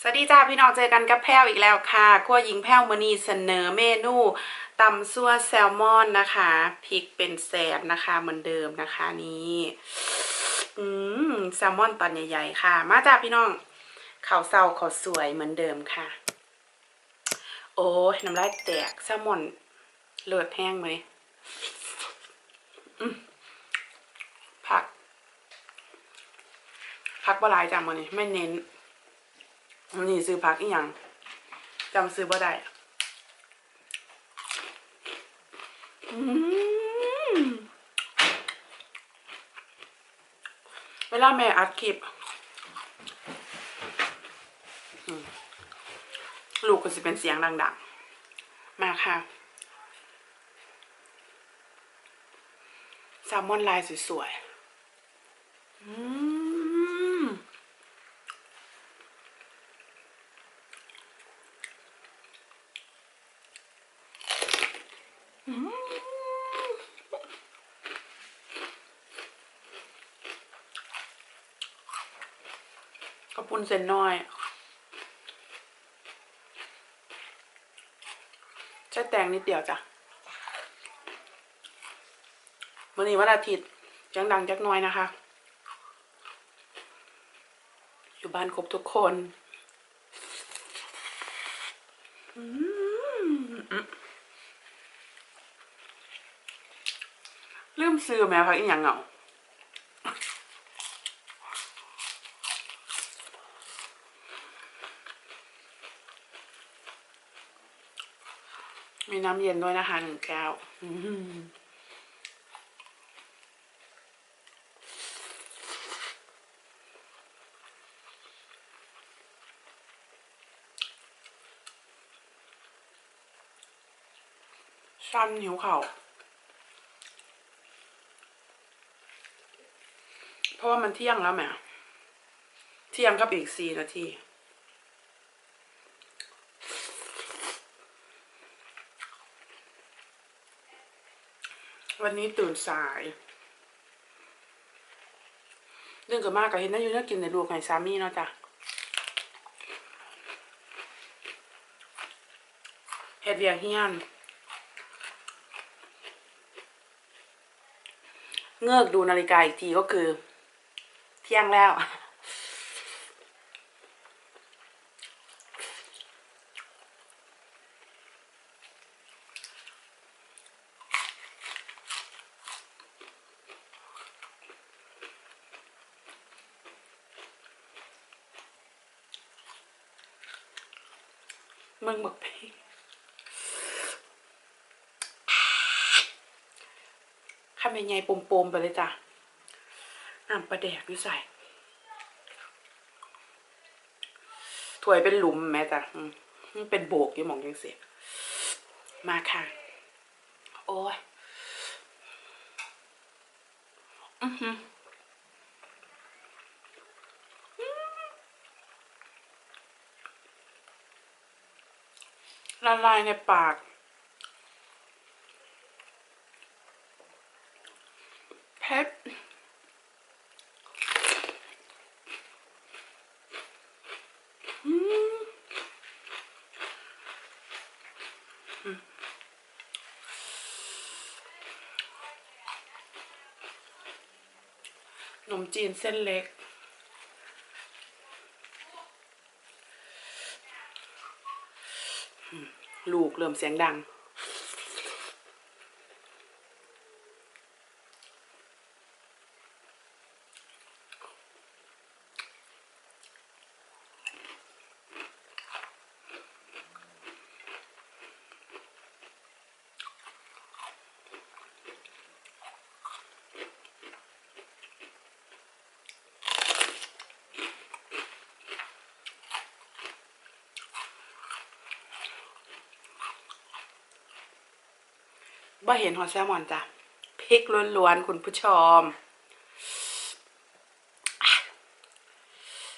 สวัสดีจ้าพี่น้องเจอกันกับแพ้วอีกแล้วค่ะครัวหญิงแพ้วมือนีเสนอเมนูตำซั่วแซลมอนนะคะพริกเป็นแสนนะคะเหมือนเดิมนะคะนี่อืมแซลมอนตอนใหญ่ๆค่ะ มาจ้าพี่น้องข้าวเศร้าข้าวสวยเหมือนเดิมค่ะ โอ้ยน้ำลายแตกแซลมอนเลือดแห้งไหมผัก ผักบหลายจ้ามันนี้ไม่เน้น นี่ซื้อพักอีหยังจำซื้อบ่ได้เวลาแม่อัดคลิปลูกก็จะเป็นเสียงดังๆ มาค่ะแซลมอนลายสวยๆอืม กระปุนเส้นน้อย ใช้แตงนิดเดียวจ้ะวันนี้วันอาทิตย์ยังดังจักน้อยนะคะ อยู่บ้านครบทุกคน อืมลืม ซื้อแม่พักอีกอย่างเงามีน้ำเย็นด้วยนะคะหนึ่งแก้วอื้อหือซ้ำหิวเข่า เพราะว่ามันเที่ยงแล้วแหมเที่ยงกับอีกสี่นาทีวันนี้ตื่นสายเรื่องกับมากกับเห็นนั่นอยู่น่ากินในลูกไห้สามีเนาะจ้ะเฮ็ดเวียงเฮียน เงือกดูนาฬิกาอีกทีก็คือ เที่ยงแล้ว มึงบอกพลงข้าเป็นไงปมๆไปเลยจ้ะ น้ำปลาแดกอยู่ใส่ถ้วยเป็นหลุมแม่จ้ะมันเป็นโบกอยู่หมองยังเสียมาค่ะ โอ้ยอือหือละลายในปากเผ็ดอืมอืมขนม จีนเส้นเล็ก ลูกเริ่มเสียงดัง บ่เห็นหอแซลมอนจ้ะพริกล้วนๆคุณผู้ชม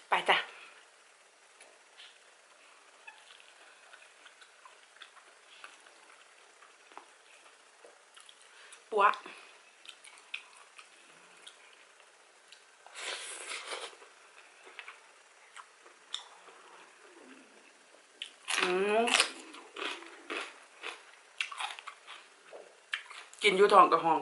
ไปจ้ะปัว อืม กินยูทองกับห้อง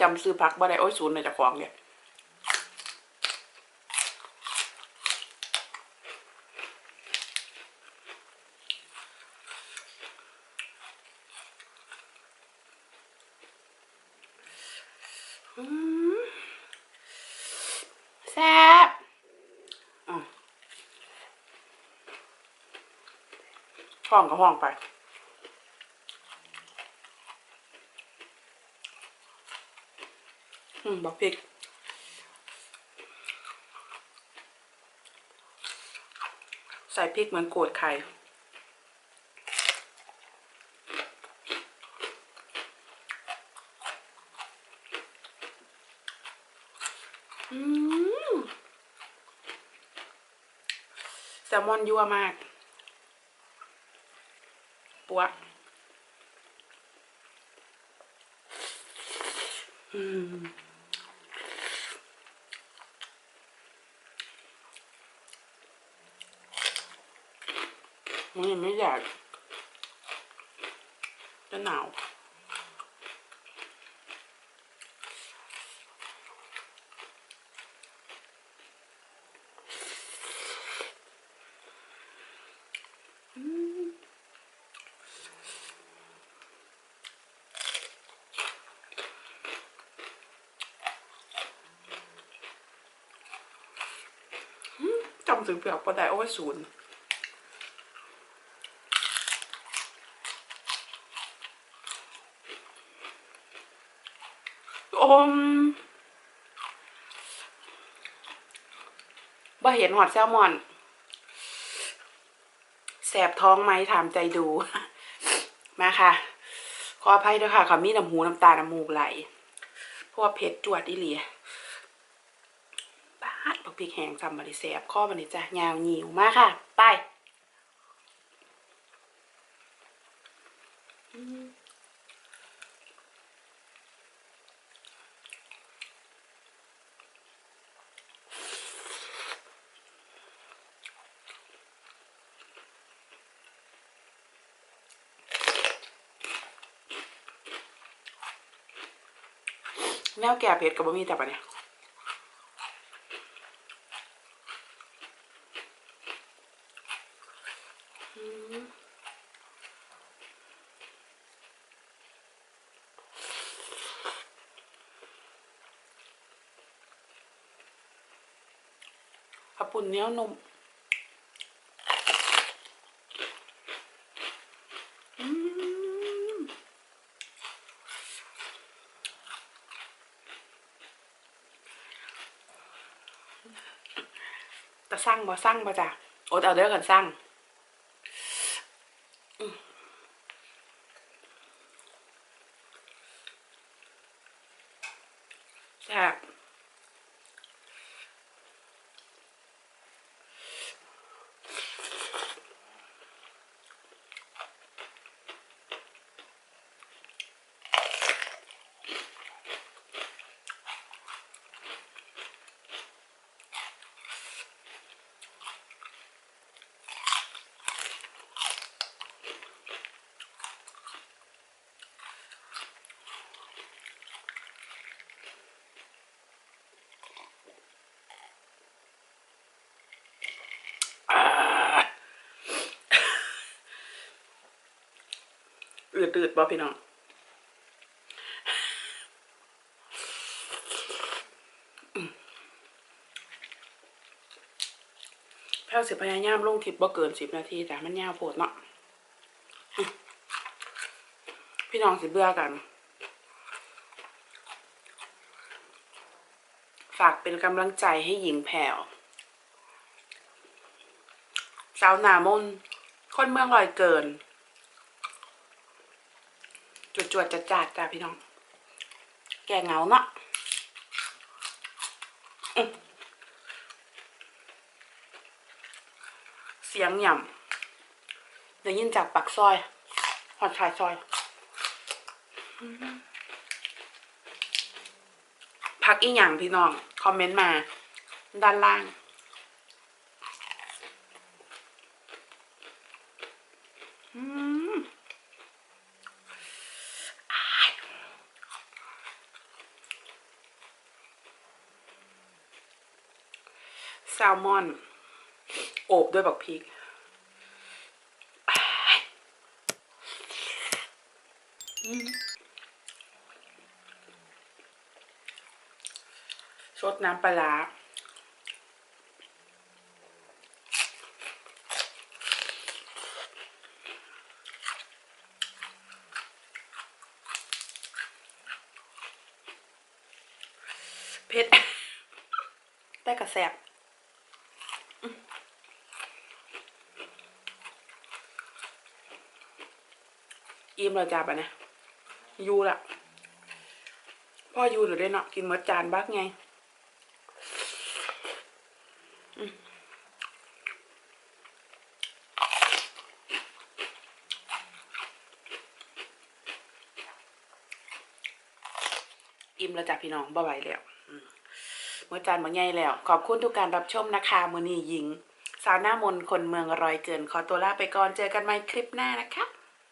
จำซื้อพักบ่ได้ โอ้ยศูนย์ในจากของเนี่ย อืมแซ่บอะ ห้องก็ห้องไปอืมบอกพริกใส่พริกเหมือนโกดไข่อืมแซลมอนยั่วมาก ปัวะอืมมัน ยังไม่อยากจะหนาวจำถึงเปลือกปลาได้เอาไว้ศูนย์อมบ่เห็นหอดแซลมอน แสบท้องไหมถามใจดู มาค่ะ ขออภัยด้วยค่ะขามีน้ำหูน้ำตา น้ำมูกไหล เพราะว่าเผ็ดจวดอีหลีบา ดบักพริกแห้งจำมาดิแสบข้อมันนี่จ้ะยาวหยิวมากค่ะ ไปแนวแก่เผ็ดกับบะหมี่แต่ปะเนี่ยอืม ขับปุ่นเนี้ยนมแต่สั่งบ่สั่งบ่จ้ะโอ๊ตเอาเด้อกันสั่งแซ่บอ่า อืดอืดบ่พี่น้องแพ้วสิพยายามลงคลิปบ่เกินสิบนาทีแต่มันยาวโพดเนาะพี่น้องสิเบื่อกัน ฝากเป็นกำลังใจให้หญิงแผ่วสาวหนามนคนเมืองลอยเกิน จวดจวดจัดจัดๆจ้าพี่น้อง แกเหงาเนาะเสียงหย่ำได้ยินจากปากซอยหอดชายซอย พักอีหยังพี่น้อง คอมเมนต์มา ด้านล่าง อืมอ้ายแซล มอน โอบด้วยบักพริกอ้ายอืมสดน้ำปลาเผ็ดแต่กระแสบ อิ่มแล้วจ้าปะเนี่ยยูละพ่อยูหรือได้เนาะกินหมดจานบักไงอิ่มแล้วจ้ะพี่น้องบ่ไหวแล้วอืมมื้อจานมื้อใหญ่แล้ว ขอบคุณทุกการรับชมนะคะมือนี้หญิง สาวหน้ามนคนเมืองรอยเกิน ขอตัวลาไปก่อนเจอกันใหม่คลิปหน้านะคะ